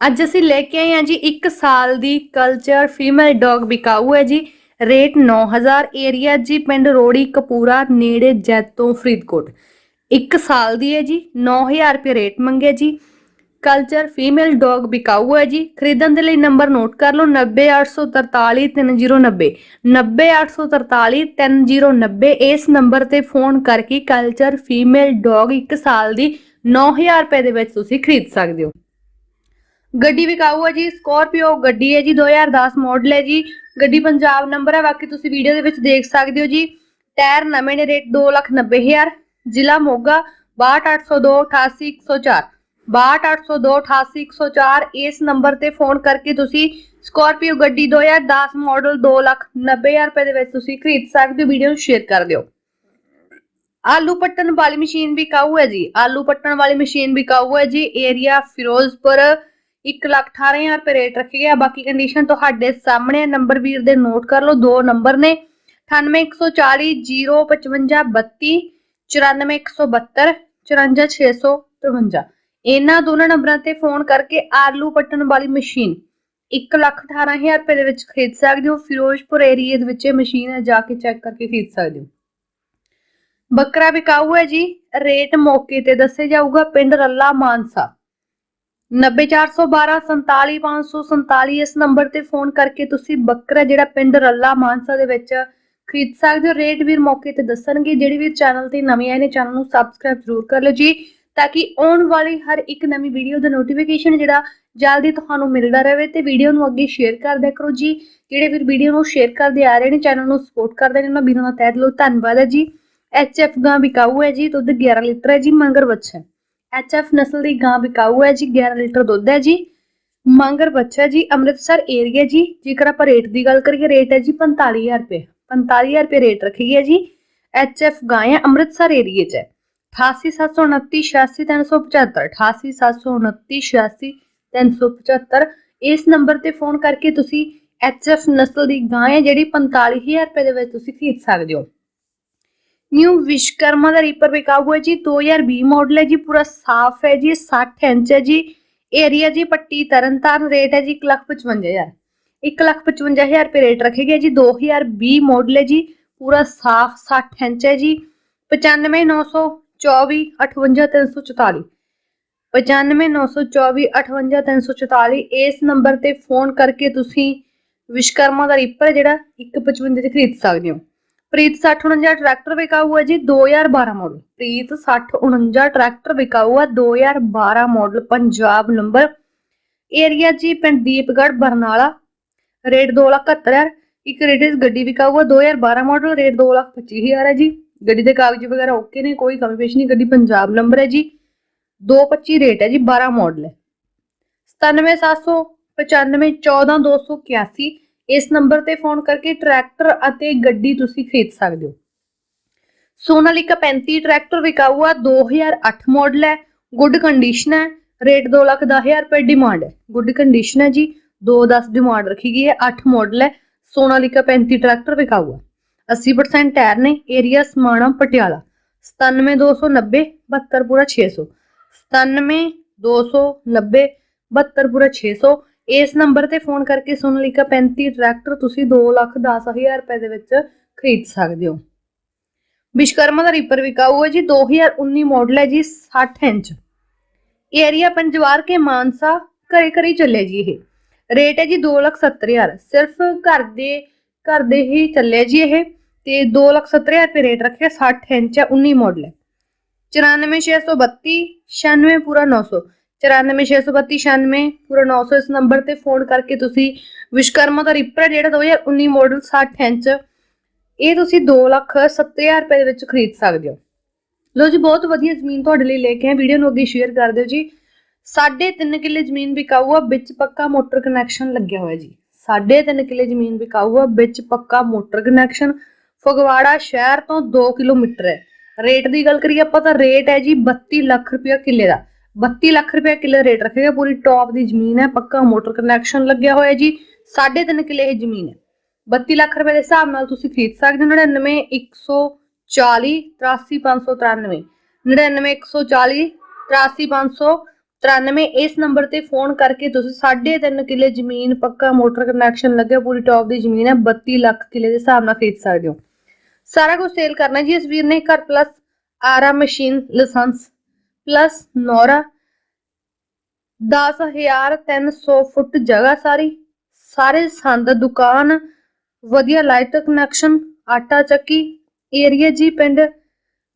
ਅੱਜ ਅਸੀਂ ਲੈ ਕੇ ਆਏ ਹਾਂ ਜੀ 1 ਸਾਲ ਦੀ ਕਲਚਰ ਫੀਮੇਲ ਡੌਗ ਬਿਕਾਊ ਹੈ ਜੀ। ਰੇਟ 9000 ਏਰੀਆ ਜੀ, ਪਿੰਡ ਰੋੜੀ ਕਪੂਰਾ, ਨੇੜੇ ਜੈਤੋਂ ਫਰੀਦਕੋਟ। 1 ਸਾਲ ਦੀ ਹੈ ਜੀ 9000 ਰੁਪਏ ਰੇਟ ਮੰਗਿਆ ਜੀ। ਕਲਚਰ ਫੀਮੇਲ ਡੌਗ ਬਿਕਾਊ ਹੈ ਜੀ। ਖਰੀਦਣ ਦੇ ਲਈ ਨੰਬਰ ਨੋਟ ਕਰ ਲਓ 908433090 908433090 ਇਸ ਨੰਬਰ ਤੇ ਫੋਨ ਕਰਕੇ ਕਲਚਰ ਫੀਮੇਲ ਡੌਗ 1 ਸਾਲ ਦੀ 9000 ਰੁਪਏ ਦੇ ਵਿੱਚ ਤੁਸੀਂ ਖਰੀਦ ਸਕਦੇ ਹੋ। ਗੱਡੀ ਵਿਕਾਊ ਹੈ ਜੀ ਸਕੋਰਪੀਓ ਗੱਡੀ ਹੈ ਜੀ 2010 ਮਾਡਲ ਹੈ ਜੀ। ਗੱਡੀ ਪੰਜਾਬ ਨੰਬਰ ਹੈ, ਬਾਕੀ ਤੁਸੀਂ ਵੀਡੀਓ ਦੇ ਵਿੱਚ ਦੇਖ ਸਕਦੇ ਹੋ ਜੀ। ਟਾਇਰ ਨਵੇਂ ਨੇ, ਰੇਟ 290000 ਜ਼ਿਲ੍ਹਾ ਮੋਗਾ 62802 88104 62802 88104 ਇਸ ਨੰਬਰ ਤੇ ਫੋਨ ਕਰਕੇ ਤੁਸੀਂ ਸਕੋਰਪੀਓ ਗੱਡੀ 2010 ਮਾਡਲ 290000 ਰੁਪਏ ਦੇ ਵਿੱਚ ਤੁਸੀਂ ਖਰੀਦ ਸਕਦੇ ਹੋ ਵੀਡੀਓ ਨੂੰ ਸ਼ੇਅਰ ਕਰ ਦਿਓ। ਆਲੂ ਪੱਟਣ ਵਾਲੀ ਮਸ਼ੀਨ ਵੀ ਕਾਊ ਹੈ ਜੀ। ਆਲੂ ਪੱਟਣ ਵਾਲੀ ਮਸ਼ੀਨ ਵੀ ਕਾਊ ਹੈ ਜੀ ਏਰੀਆ ਫਿਰੋਜ਼ਪੁਰ 118000 ਰੁਪਏ ਰੇਟ ਰੱਖਿਆ ਗਿਆ। ਬਾਕੀ ਕੰਡੀਸ਼ਨ ਤੁਹਾਡੇ ਸਾਹਮਣੇ ਹੈ। ਨੰਬਰ ਵੀਰ ਦੇ ਨੋਟ ਕਰ ਲਓ। ਦੋ ਨੰਬਰ ਨੇ। 9814 055 94172 94653 ਇਹਨਾਂ ਦੋਨਾਂ ਨੰਬਰਾਂ ਤੇ ਫੋਨ ਕਰਕੇ ਆਲੂ ਪੱਟਣ ਵਾਲੀ ਮਸ਼ੀਨ 118000 ਰੁਪਏ ਦੇ ਵਿੱਚ ਖਰੀਦ ਸਕਦੇ ਹੋ। ਫਿਰੋਜ਼ਪੁਰ ਏਰੀਏ ਦੇ ਵਿੱਚ ਇਹ ਮਸ਼ੀਨ ਹੈ ਜਾ ਕੇ ਚੈੱਕ ਕਰਕੇ ਖਰੀਦ ਸਕਦੇ ਹੋ। ਬੱਕਰਾ ਵਿਕਾਊ ਹੈ ਜੀ। ਰੇਟ ਮੌਕੇ ਤੇ ਦੱਸਿਆ ਜਾਊਗਾ। ਪਿੰਡ ਰੱਲਾ ਮਾਨਸਾ। 90412 47547 ਇਸ ਨੰਬਰ ਤੇ ਫੋਨ ਕਰਕੇ ਤੁਸੀਂ ਬੱਕਰਾ ਜਿਹੜਾ ਪਿੰਡ ਰੱਲਾ ਮਾਨਸਾ ਦੇ ਵਿੱਚ ਖਰੀਦ ਸਕਦੇ ਹੋ। ਰੇਟ ਵੀਰ ਮੌਕੇ ਤੇ ਦੱਸਣਗੇ। ਜਿਹੜੀ ਵੀ ਚੈਨਲ ਤੇ ਨਵੇਂ ਆਏ ਨੇ, ਚੈਨਲ ਨੂੰ ਸਬਸਕ੍ਰਾਈਬ ਜ਼ਰੂਰ ਕਰ ਲਓ ਜੀ, ਤਾਂ ਕਿ ਆਉਣ ਵਾਲੀ ਹਰ ਇੱਕ ਨਵੀਂ ਵੀਡੀਓ ਦਾ ਨੋਟੀਫਿਕੇਸ਼ਨ ਜਿਹੜਾ ਜਲਦੀ ਤੁਹਾਨੂੰ ਮਿਲਦਾ ਰਹੇ ਤੇ ਵੀਡੀਓ ਨੂੰ ਅੱਗੇ ਸ਼ੇਅਰ ਕਰ ਕਰੋ ਜੀ। ਜਿਹੜੇ ਵੀਰ ਵੀਡੀਓ ਨੂੰ ਸ਼ੇਅਰ ਕਰਦੇ ਆ ਰਹੇ ਨੇ, ਚੈਨਲ ਨੂੰ ਸਪੋਰਟ ਕਰਦੇ ਨੇ, ਉਹਨਾਂ ਵੀਰਾਂ ਦਾ ਤਹਿ ਦਿਲੋਂ ਧੰਨਵਾਦ ਹੈ ਜੀ। ਐਚਐਫ ਗਾਂ ਵਿਕਾਊ ਹੈ ਜੀ, ਦੁੱਧ 11 ਲੀਟਰ ਹੈ ਜੀ, ਮੰਗਰ ਬੱਚਾ ਹੈ ਐਚਐਫ ਨਸਲ ਦੀ ਗਾਂ ਵਿਕਾਊ ਹੈ ਜੀ 11 ਲੀਟਰ ਦੁੱਧ ਹੈ ਜੀ, ਮੰਗਰ ਬੱਚਾ ਜੀ, ਅੰਮ੍ਰਿਤਸਰ ਏਰੀਆ ਜੀ, ਜੇਕਰ ਆਪਾਂ ਰੇਟ ਦੀ ਗੱਲ ਕਰੀਏ ਰੇਟ ਹੈ ਜੀ 45000 ਰੁਪਏ 45000 ਰੁਪਏ ਰੇਟ ਰੱਖੀ ਹੈ ਜੀ ਐਚਐਫ ਗਾਂ ਹੈ ਅੰਮ੍ਰਿਤਸਰ ਏਰੀਆ 'ਚ ਹੈ 8879866375 8879866375 ਇਸ ਨੰਬਰ ਤੇ ਫੋਨ ਕਰਕੇ ਤੁਸੀਂ ਐਚਐਫ ਨਸਲ ਦੀ ਗਾਂ ਹੈ ਜਿਹੜੀ 45000 ਰੁਪਏ ਦੇ ਵਿੱਚ ਤੁਸੀਂ ਖਰੀਦ ਸਕਦੇ ਹੋ। ਨਿਊ ਵਿਸ਼ਕਰਮਾ ਦਾ ਰੀਪਰ ਵਿਕਾਊ ਹੈ ਜੀ 2020 ਮਾਡਲ ਹੈ ਜੀ, ਪੂਰਾ ਸਾਫ਼ ਹੈ ਜੀ 60 ਇੰਚ ਹੈ ਜੀ ਏਰੀਆ ਜੀ, ਪੱਟੀ ਤਰਨਤਾਰਨ ਰੇਟ ਹੈ ਜੀ 155000 155000 ਰੁਪਏ ਰੇਟ ਰੱਖੇ ਗਏ ਜੀ 2020 ਮਾਡਲ ਹੈ ਜੀ, ਪੂਰਾ ਸਾਫ਼ 60 ਇੰਚ ਹੈ ਜੀ 95924 58344 95924 58344 ਇਸ ਨੰਬਰ ਤੇ ਫੋਨ ਕਰਕੇ ਤੁਸੀਂ ਵਿਸ਼ਕਰਮਾ ਦਾ ਰੀਪਰ ਜਿਹੜਾ 155 ਤੇ ਖਰੀਦ ਸਕਦੇ ਹੋ। ਪ੍ਰੀਤ 6049 ਟਰੈਕਟਰ ਵਿਕਾਊ ਹੈ ਜੀ 2012 ਮਾਡਲ ਪ੍ਰੀਤ 6049 ਟਰੈਕਟਰ ਵਿਕਾਊ ਹੈ 2012 ਮਾਡਲ ਪੰਜਾਬ ਨੰਬਰ। ਏਰੀਆ ਜੀ ਪਿੰਡ ਦੀਪਗੜ੍ਹ, ਬਰਨਾਲਾ। ਰੇਟ 271000 ਇੱਕ ਰੇਟ ਇਸ ਗੱਡੀ ਵਿਕਾਊ ਹੈ 2012 ਮਾਡਲ ਰੇਟ 225000 ਹੈ ਜੀ। ਗੱਡੀ ਦੇ ਕਾਗਜ਼ ਵਗੈਰਾ ਓਕੇ ਨੇ, ਕੋਈ ਕਮੀ ਪੇਸ਼ ਨਹੀਂ, ਗੱਡੀ ਪੰਜਾਬ ਨੰਬਰ ਹੈ ਜੀ। 225 ਰੇਟ ਹੈ ਜੀ 12 ਮਾਡਲ ਹੈ। 97795 14281 ਇਸ ਨੰਬਰ ਤੇ ਫੋਨ ਕਰਕੇ ਟਰੈਕਟਰ ਅਤੇ ਗੱਡੀ ਤੁਸੀਂ ਖਰੀਦ ਸਕਦੇ ਹੋ। ਸੋਨਾਲੀਕਾ 35 ਟਰੈਕਟਰ ਵਿਕਾਊ ਆ 2008 ਮਾਡਲ ਹੈ ਗੁੱਡ ਕੰਡੀਸ਼ਨ ਹੈ ਰੇਟ 210000 ਰੁਪਏ ਡਿਮਾਂਡ ਹੈ। ਗੁੱਡ ਕੰਡੀਸ਼ਨ ਹੈ ਜੀ 210 ਡਿਮਾਂਡ ਰੱਖੀ ਗਈ ਹੈ 8 ਮਾਡਲ ਹੈ ਸੋਨਾਲੀਕਾ 35 ਟਰੈਕਟਰ ਵਿਕਾਊ ਆ 80% ਟਾਇਰ ਨੇ ਏਰੀਆ ਸਮਾਣਾ ਪਟਿਆਲਾ 97290 72 ਪੂਰਾ 600 97290 72 ਪੂਰਾ 600 ਇਸ ਨੰਬਰ ਤੇ ਫੋਨ ਕਰਕੇ ਸੁਣ ਸੋਨਾਲੀਕਾ 35 ਟਰੈਕਟਰ ਤੁਸੀਂ 210000 ਰੁਪਏ ਦੇ ਵਿੱਚ ਖਰੀਦ ਸਕਦੇ ਹੋ। ਵਿਸ਼ਕਰਮਾ ਦਾ ਰੀਪਰ ਵਿਕਾਊ ਹੈ ਜੀ 2019 ਮਾਡਲ ਹੈ ਜੀ 60 ਇੰਚ। ਏਰੀਆ ਪੰਜਵਾਰ ਕੇ ਮਾਨਸਾ ਘਰੇ ਘਰੇ ਚੱਲੇ ਜੀ ਇਹ। ਰੇਟ ਹੈ ਜੀ 270000 ਸਿਰਫ ਘਰ ਦੇ ਘਰ ਦੇ ਹੀ ਚੱਲੇ ਜੀ ਇਹ ਤੇ 270000 ਰੁਪਏ ਰੇਟ ਰੱਖਿਆ 60 ਇੰਚ ਹੈ 19 ਮਾਡਲ ਹੈ। 94632 96900 946239 ਪੂਰਾ 900 ਇਸ ਨੰਬਰ ਤੇ ਫੋਨ ਕਰਕੇ ਤੁਸੀਂ ਵਿਸ਼ਕਰਮਾ ਦਾ ਰਿਪਰ ਜਿਹੜਾ 2019 ਮਾਡਲ 60 ਇੰਚ, ਇਹ ਤੁਸੀਂ 2 ਲੱਖ 70000 ਰੁਪਏ ਦੇ ਵਿੱਚ ਖਰੀਦ ਸਕਦੇ ਹੋ। ਲੋ ਜੀ, ਬਹੁਤ ਵਧੀਆ ਜ਼ਮੀਨ ਤੁਹਾਡੇ ਲਈ ਲੈ ਕੇ ਆਏ। ਵੀਡੀਓ ਨੂੰ ਅੱਗੇ ਸ਼ੇਅਰ ਕਰ ਦਿਓ ਜੀ। 3.5 ਕਿੱਲੇ ਜ਼ਮੀਨ ਵਿਕਾਊ ਆ, ਵਿੱਚ ਪੱਕਾ ਮੋਟਰ ਕਨੈਕਸ਼ਨ ਲੱਗਿਆ ਹੋਇਆ ਜੀ। 3.5 ਕਿੱਲੇ ਜ਼ਮੀਨ ਵਿਕਾਊ ਆ, ਵਿੱਚ ਪੱਕਾ ਮੋਟਰ ਕਨੈਕਸ਼ਨ ਫਗਵਾੜਾ ਸ਼ਹਿਰ ਤੋਂ 2 ਕਿਲੋਮੀਟਰ ਹੈ। ਰੇਟ ਦੀ ਗੱਲ ਕਰੀਏ, ਆਪਾਂ ਤਾਂ ਰੇਟ ਹੈ ਜੀ 32 ਲੱਖ ਰੁਪਇਆ ਕਿੱਲੇ ਦਾ। 32 ਲੱਖ ਰੁਪਇਆ ਕਿੱਲੇ ਰੇਟ ਰੱਖੇਗਾ, ਪੂਰੀ ਟੌਪ ਦੀ ਜ਼ਮੀਨ ਹੈ, ਪੱਕਾ ਮੋਟਰ ਕਨੈਕਸ਼ਨ ਲੱਗਿਆ ਹੋਇਆ ਜੀ 3.5 ਕਿੱਲੇ ਇਹ ਜ਼ਮੀਨ ਹੈ। 32 ਲੱਖ ਰੁਪਏ ਦੇ ਹਿਸਾਬ ਨਾਲ ਤੁਸੀਂ ਖਰੀਦ ਸਕਦੇ ਹੋ 99 140 83593 99 140 83593 ਇਸ ਨੰਬਰ ਤੇ ਫੋਨ ਕਰਕੇ ਤੁਸੀਂ 3.5 ਕਿੱਲੇ ਜ਼ਮੀਨ, ਪੱਕਾ ਮੋਟਰ ਕਨੈਕਸ਼ਨ ਲੱਗਿਆ, ਪੂਰੀ ਟੌਪ ਦੀ ਜ਼ਮੀਨ ਹੈ 32 ਲੱਖ ਕਿੱਲੇ ਦੇ ਹਿਸਾਬ ਨਾਲ ਖਰੀਦ ਸਕਦੇ ਹੋ। ਸਾਰਾ ਕੁਝ ਸੇਲ ਕਰਨਾ ਜੀ, ਇਸ ਵੀਰ ਨੇ ਘਰ ਪਲੱਸ ਆਰਾ ਮਸ਼ੀਨ ਲਾਇਸੈਂਸ ਪਲੱਸ ਨੋਰਾ 10300 ਫੁੱਟ ਜਗ੍ਹਾ ਸਾਰੀ, ਸਾਰੇ ਸੰਦ, ਦੁਕਾਨ, ਵਧੀਆ ਲਾਈਟ ਕਨੈਕਸ਼ਨ ਆਟਾ ਚੱਕੀ ਏਰੀਆ ਜੀ ਪਿੰਡ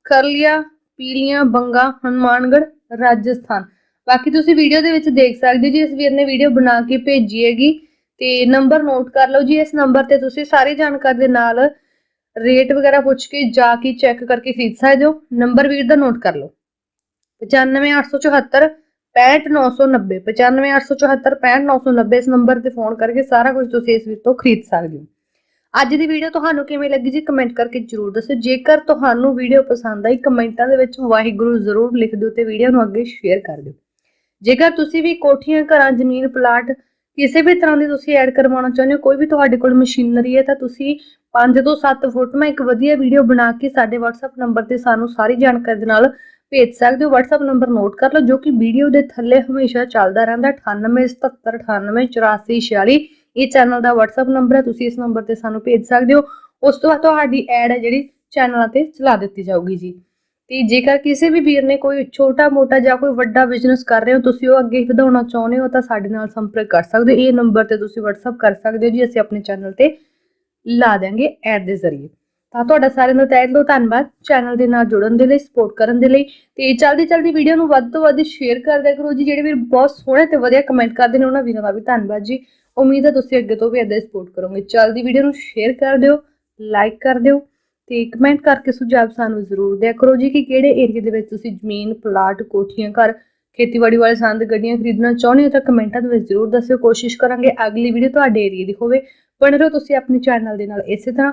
ਖਰਲੀਆ ਪੀਲੀਆਂ, ਬੰਗਾ, ਹਨੂਮਾਨਗੜ੍ਹ, ਰਾਜਸਥਾਨ। ਬਾਕੀ ਤੁਸੀਂ ਵੀਡੀਓ ਦੇ ਵਿੱਚ ਦੇਖ ਸਕਦੇ ਜੀ, ਇਸ ਵੀਰ ਨੇ ਵੀਡੀਓ ਬਣਾ ਕੇ ਭੇਜੀ ਹੈਗੀ, ਤੇ ਨੰਬਰ ਨੋਟ ਕਰ ਲਓ ਜੀ, ਇਸ ਨੰਬਰ ਤੇ ਤੁਸੀਂ ਸਾਰੀ ਜਾਣਕਾਰੀ ਦੇ ਨਾਲ ਰੇਟ ਵਗੈਰਾ ਪੁੱਛ ਕੇ ਜਾ ਕੇ ਚੈੱਕ ਕਰਕੇ ਖਰੀਦ ਸਕਦੇ ਹੋ। ਨੰਬਰ ਵੀਰ ਦਾ ਨੋਟ ਕਰ ਲਓ। 95874 65990 95874 ਇਸ ਨੰਬਰ ਤੇ ਫੋਨ ਕਰਕੇ ਸਾਰਾ ਕੁਝ ਤੁਸੀਂ ਇਸ ਵੀਰ ਤੋਂ ਖਰੀਦ ਸਕਦੇ ਹੋ। ਅੱਜ ਦੀ ਵੀਡੀਓ ਤੁਹਾਨੂੰ ਕਿਵੇਂ ਲੱਗੀ ਜੀ ਕਮੈਂਟ ਕਰਕੇ ਜਰੂਰ ਦੱਸੋ ਜੇਕਰ ਤੁਹਾਨੂੰ ਵੀਡੀਓ ਪਸੰਦ ਆਈ, ਕਮੈਂਟਾਂ ਦੇ ਵਿੱਚ ਵਾਹਿਗੁਰੂ ਜ਼ਰੂਰ ਲਿਖ ਦਿਓ ਤੇ ਵੀਡੀਓ ਨੂੰ ਅੱਗੇ ਸ਼ੇਅਰ ਕਰ ਦਿਓ। ਜੇਕਰ ਤੁਸੀਂ ਵੀ ਕੋਠੀਆਂ, ਘਰਾਂ, ਜ਼ਮੀਨ ਪਲਾਟ ਕਿਸੇ ਵੀ ਤਰ੍ਹਾਂ ਦੀ ਤੁਸੀਂ ਐਡ ਕਰਵਾਉਣਾ ਚਾਹੁੰਦੇ ਹੋ, ਕੋਈ ਵੀ ਤੁਹਾਡੇ ਕੋਲ ਮਸ਼ੀਨਰੀ ਹੈ, ਤਾਂ ਤੁਸੀਂ 5 ਤੋਂ 7 ਫੁੱਟ ਮੈਂ ਇੱਕ ਵਧੀਆ ਵੀਡੀਓ ਬਣਾ ਕੇ ਸਾਡੇ WhatsApp ਨੰਬਰ ਤੇ ਸਾਨੂੰ ਸਾਰੀ ਜਾਣਕਾਰੀ ਦੇ ਨਾਲ ਭੇਜ ਸਕਦੇ ਹੋ, WhatsApp ਨੰਬਰ ਨੋਟ ਕਰ ਲਓ, ਜੋ ਕਿ ਵੀਡੀਓ ਦੇ ਥੱਲੇ ਹਮੇਸ਼ਾ ਚੱਲਦਾ ਰਹਿੰਦਾ 9877988446 ਇਹ ਚੈਨਲ ਦਾ WhatsApp ਨੰਬਰ ਹੈ, ਤੁਸੀਂ ਇਸ ਨੰਬਰ ਤੇ ਸਾਨੂੰ ਭੇਜ ਸਕਦੇ ਹੋ। ਉਸ ਤੋਂ ਬਾਅਦ ਤੁਹਾਡੀ ਐਡ ਹੈ ਜਿਹੜੀ ਚੈਨਲਾਂ ਤੇ ਚਲਾ ਦਿੱਤੀ ਜਾਊਗੀ ਜੀ। ਤੇ ਜੇਕਰ ਕਿਸੇ ਵੀ ਵੀਰ ਨੇ ਕੋਈ ਛੋਟਾ, ਮੋਟਾ ਜਾਂ ਕੋਈ ਵੱਡਾ ਬਿਜ਼ਨਸ ਕਰ ਰਹੇ ਹੋ, ਤੁਸੀਂ ਉਹ ਅੱਗੇ ਵਧਾਉਣਾ ਚਾਹੁੰਦੇ ਹੋ, ਤਾਂ ਸਾਡੇ ਨਾਲ ਸੰਪਰਕ ਕਰ ਸਕਦੇ ਹੋ। ਇਹ ਨੰਬਰ ਤੇ ਤੁਸੀਂ WhatsApp ਕਰ ਸਕਦੇ ਹੋ ਜੀ, ਅਸੀਂ ਆਪਣੇ ਚੈਨਲ ਤੇ ਲਾ ਦਿਆਂਗੇ ਐਡ ਦੇ ਜ਼ਰੀਏ। ਤਾਂ ਤੁਹਾਡਾ ਸਾਰਿਆਂ ਦਾ ਤਹਿ ਦਿਲੋਂ ਧੰਨਵਾਦ ਚੈਨਲ ਦੇ ਨਾਲ ਜੁੜਨ ਦੇ ਲਈ ਸਪੋਰਟ ਕਰਨ ਦੇ ਲਈ। ਤੇ ਜਲਦੀ ਜਲਦੀ ਵੀਡੀਓ ਨੂੰ ਵੱਧ ਤੋਂ ਵੱਧ ਸ਼ੇਅਰ ਕਰ ਕਰੋ ਜੀ, ਜਿਹੜੇ ਵੀਰ ਬਹੁਤ ਸੋਹਣੇ ਤੇ ਵਧੀਆ ਕਮੈਂਟ ਕਰਦੇ ਨੇ, ਉਹਨਾਂ ਵੀਰਾਂ ਦਾ ਵੀ ਧੰਨਵਾਦ ਜੀ। ਉਮੀਦ ਹੈ ਤੁਸੀਂ ਅੱਗੇ ਤੋਂ ਵੀ ਇਦਾਂ ਸਪੋਰਟ ਕਰੋਗੇ। ਜਲਦੀ ਵੀਡੀਓ ਨੂੰ ਸ਼ੇਅਰ ਕਰ ਦਿਓ ਲਾਈਕ ਕਰ ਦਿਓ ਤੇ ਕਮੈਂਟ ਕਰਕੇ ਸੁਝਾਅ ਸਾਨੂੰ ਜ਼ਰੂਰ ਦਿਆ ਕਰੋ ਜੀ ਕਿ ਕਿਹੜੇ ਏਰੀਆ ਦੇ ਵਿੱਚ ਤੁਸੀਂ ਜ਼ਮੀਨ ਪਲਾਟ ਕੋਠੀਆਂ, ਘਰ, ਖੇਤੀਬਾੜੀ ਵਾਲੇ ਸੰਦ, ਗੱਡੀਆਂ ਖਰੀਦਣਾ ਚਾਹੁੰਦੇ ਹੋ ਤਾਂ ਕਮੈਂਟਾਂ ਦੇ ਵਿੱਚ ਜ਼ਰੂਰ ਦੱਸਿਓ। ਕੋਸ਼ਿਸ਼ ਕਰਾਂਗੇ ਅਗਲੀ ਵੀਡੀਓ ਤੁਹਾਡੇ ਏਰੀਆ ਦੀ ਹੋਵੇ। ਬਣੇ ਰਹੋ ਤੁਸੀਂ ਆਪਣੇ ਚੈਨਲ ਦੇ ਨਾਲ ਇਸੇ ਤਰ੍ਹਾਂ।